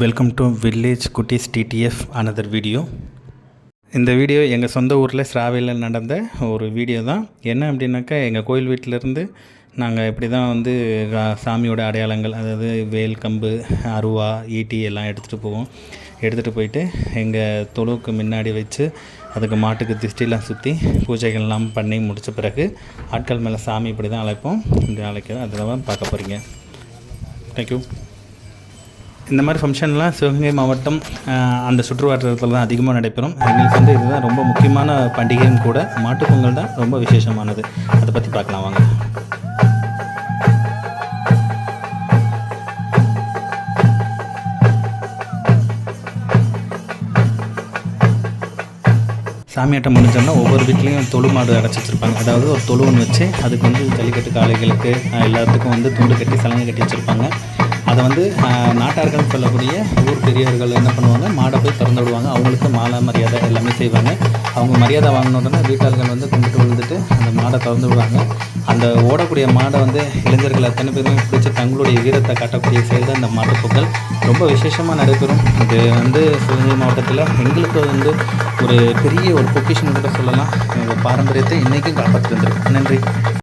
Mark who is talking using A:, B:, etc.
A: Welcome to village Kuttis TTF another video இந்த video எங்கள் சொந்த ஊரில் ஸ்ராவையில் நடந்த ஒரு வீடியோ தான். என்ன அப்படின்னாக்கா எங்கள் கோயில் வீட்டிலேருந்து நாங்கள் இப்படி தான் வந்து சாமியோட அடையாளங்கள் அதாவது வேல் கம்பு அருவா ஈட்டி எல்லாம் எடுத்துகிட்டு போவோம். எடுத்துகிட்டு போயிட்டு எங்கள் தொழுவுக்கு முன்னாடி வச்சு அதுக்கு மாட்டுக்கு திஷ்டிலாம் சுற்றி பூஜைகள்லாம் பண்ணி முடித்த பிறகு ஆட்கள் மேலே சாமி இப்படி தான் அழைப்போம். இப்படி அழைக்கிறோம் அதெல்லாம் பார்க்க போகிறீங்க தேங்க்யூ இந்த மாதிரி ஃபங்க்ஷன்லாம் சிவகங்கை மாவட்டம் அந்த சுற்றுவட்டாரத்தில் தான் அதிகமாக நடைபெறும். எங்களுக்கு வந்து இதுதான் ரொம்ப முக்கியமான பண்டிகையும் கூட மாட்டுப்பொங்கல் தான் ரொம்ப விசேஷமானது. அதை பற்றி பார்க்கலாம் வாங்க. சாமியாட்டம் முடிஞ்சோன்னா ஒவ்வொரு வீட்லேயும் தொழு மாடு அடைச்சி வச்சுருப்பாங்க அதாவது ஒரு தொழு ஒன்று வச்சு அதுக்கு வந்து ஜல்லிக்கட்டு காளைகளுக்கு எல்லாத்துக்கும் வந்து துண்டு கட்டி சலங்கை கட்டி வச்சுருப்பாங்க. அதை வந்து நாட்டார்கள் சொல்லக்கூடிய ஊர் பெரியவர்கள் என்ன பண்ணுவாங்க? மாடை போய் திறந்து விடுவாங்க. அவங்களுக்கு மாலை மரியாதை எல்லாமே செய்வாங்க. அவங்க மரியாதை வாங்கினோடனே வீட்டார்கள் வந்து கும்பிட்டு விழுந்துட்டு அந்த மாடை திறந்து விடுவாங்க. அந்த ஓடக்கூடிய மாடை வந்து இளைஞர்கள் அத்தனை பேருமே பிடிச்சி தங்களுடைய வீரத்தை காட்டக்கூடிய செயல் தான் இந்த மாட்டுப்பொங்கல் ரொம்ப விசேஷமாக நடைபெறும். இது வந்து சிவகங்கை மாவட்டத்தில் எங்களுக்கு வந்து ஒரு பெரிய ஒரு பொக்கிஷன் கூட சொல்லலாம். எங்கள் பாரம்பரியத்தை இன்றைக்கும் காப்பாற்றி வந்திருக்கு. நன்றி.